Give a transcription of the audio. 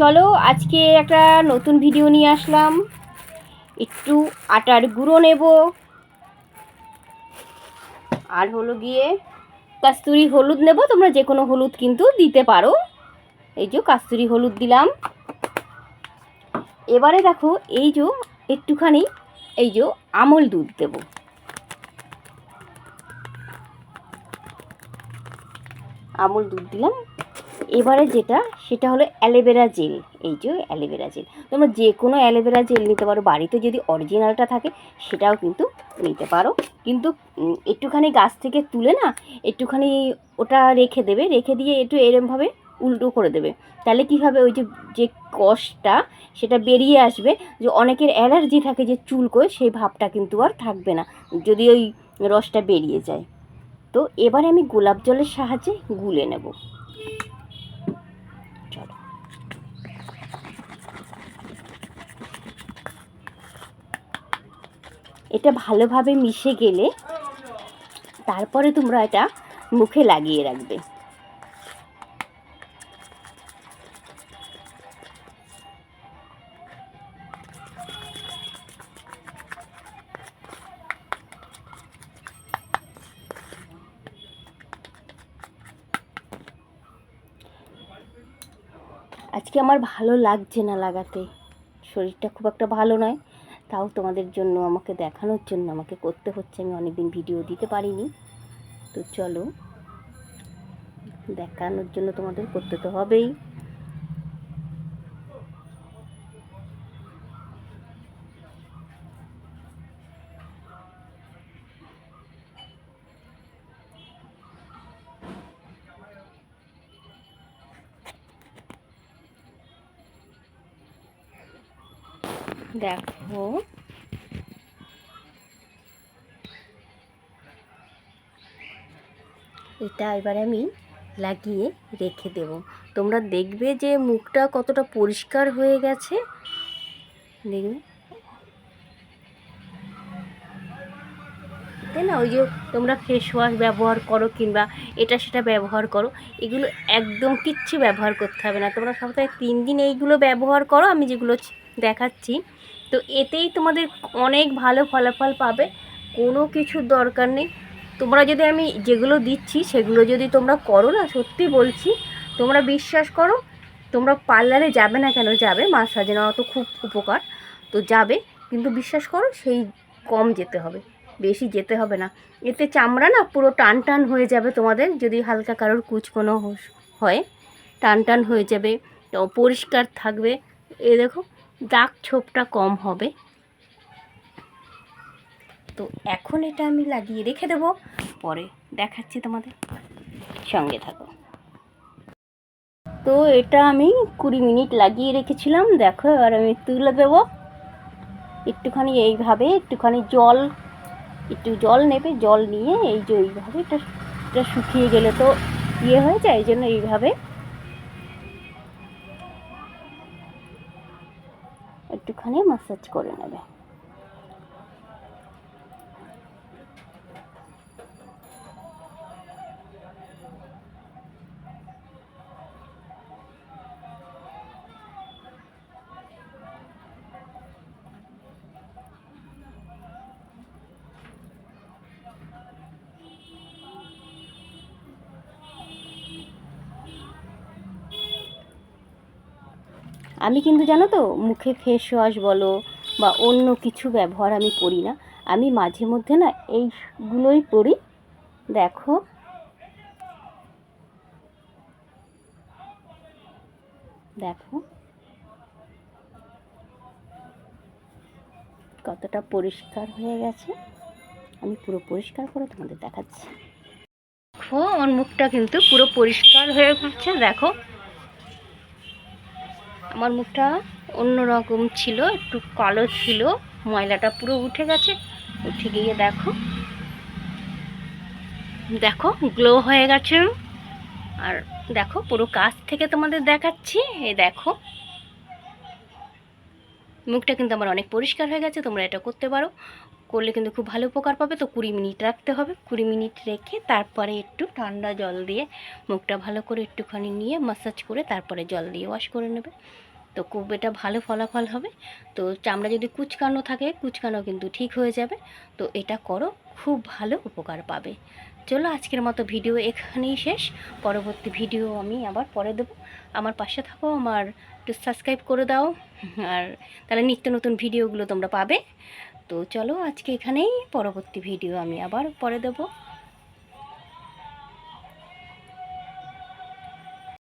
চলো আজকে একটা নতুন ভিডিও নিয়ে আসলাম। একটু আটার গুঁড়ো নেব। আর হলো গিয়ে কাস্তুরি হলুদ নেব। তোমরা যে কোনো হলুদ কিন্তু দিতে পারো। এই যে কাস্তুরি হলুদ দিলাম। এবারে দেখো এই যে একটুখানি এই যে আমল দুধ দেবো। আমুল দুধ দিলাম। এবারে যেটা, সেটা হলো অ্যালোভেরা জেল। এই যে অ্যালোভেরা জেল। তোমরা যে কোনো অ্যালোভেরা জেল নিতে পারো। বাড়িতে যদি অরিজিনালটা থাকে, সেটাও কিন্তু নিতে পারো। কিন্তু একটুখানি গাছ থেকে তুলে না, একটুখানি ওটা রেখে দেবে। রেখে দিয়ে একটু এরমভাবে উল্টো করে দেবে। তাহলে কী হবে? ওই যে যে কষটা, সেটা বেরিয়ে আসবে। যে অনেকের অ্যালার্জি থাকে যে চুলকোয় সেই ভাবটা কিন্তু আর থাকবে না। যদি ওই রসটা বেরিয়ে যায়। তো এবারে আমি গোলাপ জলের সাহায্যে গুলে নেব। এটা ভালোভাবে মিশে গেলে তারপরে তোমরা এটা মুখে লাগিয়ে রাখবে। আজকে আমার ভালো লাগছে না লাগাতে। শরীরটা খুব একটা ভালো নয়। তাও তোমাদের জন্য, আমাকে দেখানোর জন্য, আমাকে করতে হচ্ছে, আমি অনেকদিন ভিডিও দিতে পারিনি। তো চলো, দেখানোর জন্য তোমাদের করতে তো হবেই। দেখো। এটা এবারে আমি লাগিয়ে রেখে দেব। তোমরা দেখবে যে মুখটা কতটা পরিষ্কার হয়ে গেছে। দেখবে? তাই না? ওই যে তোমরা ফেস ওয়াশ ব্যবহার করো কিংবা এটা সেটা ব্যবহার করো, এগুলো একদম কিচ্ছু ব্যবহার করতে হবে না। তোমরা সপ্তাহে তিন দিন এইগুলো ব্যবহার করো, আমি যেগুলো দেখাচ্ছি। তো এতেই তোমাদের অনেক ভালো ফলাফল পাবে। কোনো কিছুর দরকার নেই। তোমরা যদি আমি যেগুলো দিচ্ছি, সেগুলো যদি তোমরা করো না, সত্যি বলছি, তোমরা বিশ্বাস করো, তোমরা পার্লারে যাবে না কেন? যাবে মাসাজ নেওয়া তো খুব উপকার। তো যাবে, কিন্তু বিশ্বাস করো, সেই কম যেতে হবে। বেশি যেতে হবে না। এতে চামড়া না পুরো টান টান হয়ে যাবে তোমাদের, যদি হালকা কারোর কুচকোনো হয়, টান টান হয়ে যাবে পরিষ্কার থাকবে। এ দেখো দাগ ছোপটা কম হবে। তো এখন এটা আমি লাগিয়ে রেখে দেবো। পরে দেখাচ্ছি তোমাদের। সঙ্গে থাকো। তো এটা আমি কুড়ি মিনিট লাগিয়ে রেখেছিলাম। দেখো, এবার আমি তুলে দেবো। একটুখানি এইভাবে, একটুখানি জল, একটু জল নেবে, জল নিয়ে এই যে এইভাবে এটা এটা শুকিয়ে গেলে তো ইয়ে হয়ে যায়, এই জন্য এইভাবে একটুখানি মাসাজ করে নেবে আমি কিন্তু জানো তো, মুখে ফেস ওয়াশ বলো বা অন্য কিছু ব্যবহার আমি করি না। আমি মাঝে মধ্যে না এইগুলোই করি দেখো। দেখো। কতটা পরিষ্কার হয়ে গেছে। আমি পুরো পরিষ্কার করে তোমাদের দেখাচ্ছি। দেখো, আমার মুখটা কিন্তু পুরো পরিষ্কার হয়ে গেছে দেখো। আমার মুখটা অন্যরকম ছিল, একটু কালো ছিল। ময়লাটা পুরো উঠে গেছে। উঠে গিয়ে দেখো। দেখো গ্লো হয়ে গেছে। আর দেখো, পুরো কাছ থেকে তোমাদের দেখাচ্ছি। এই দেখো। মুখটা কিন্তু আমার অনেক পরিষ্কার হয়ে গেছে, তোমরা এটা করতে পারো। করলে কিন্তু খুব ভালো উপকার পাবে। তো কুড়ি মিনিট রাখতে হবে। কুড়ি মিনিট রেখে তারপরে একটু ঠান্ডা জল দিয়ে মুখটা ভালো করে একটুখানি নিয়ে মাসাজ করে তারপরে জল দিয়ে ওয়াশ করে নেবে। তো খুব এটা ভালো ফলাফল হবে। তো চামড়া যদি কুচকানো থাকে, কুচকানো কিন্তু ঠিক হয়ে যাবে। তো এটা করো, খুব ভালো উপকার পাবে। চলো আজকের মতো ভিডিও এখানেই শেষ। পরবর্তী ভিডিও আমি আবার পরে দেবো। আমার পাশে থাকো, আমার একটু সাবস্ক্রাইব করে দাও। আর তাহলে নিত্য নতুন ভিডিওগুলো তোমরা পাবে। তো চলো আজকে এখানেই, পরবর্তী ভিডিও আমি আবার পরে দেবো।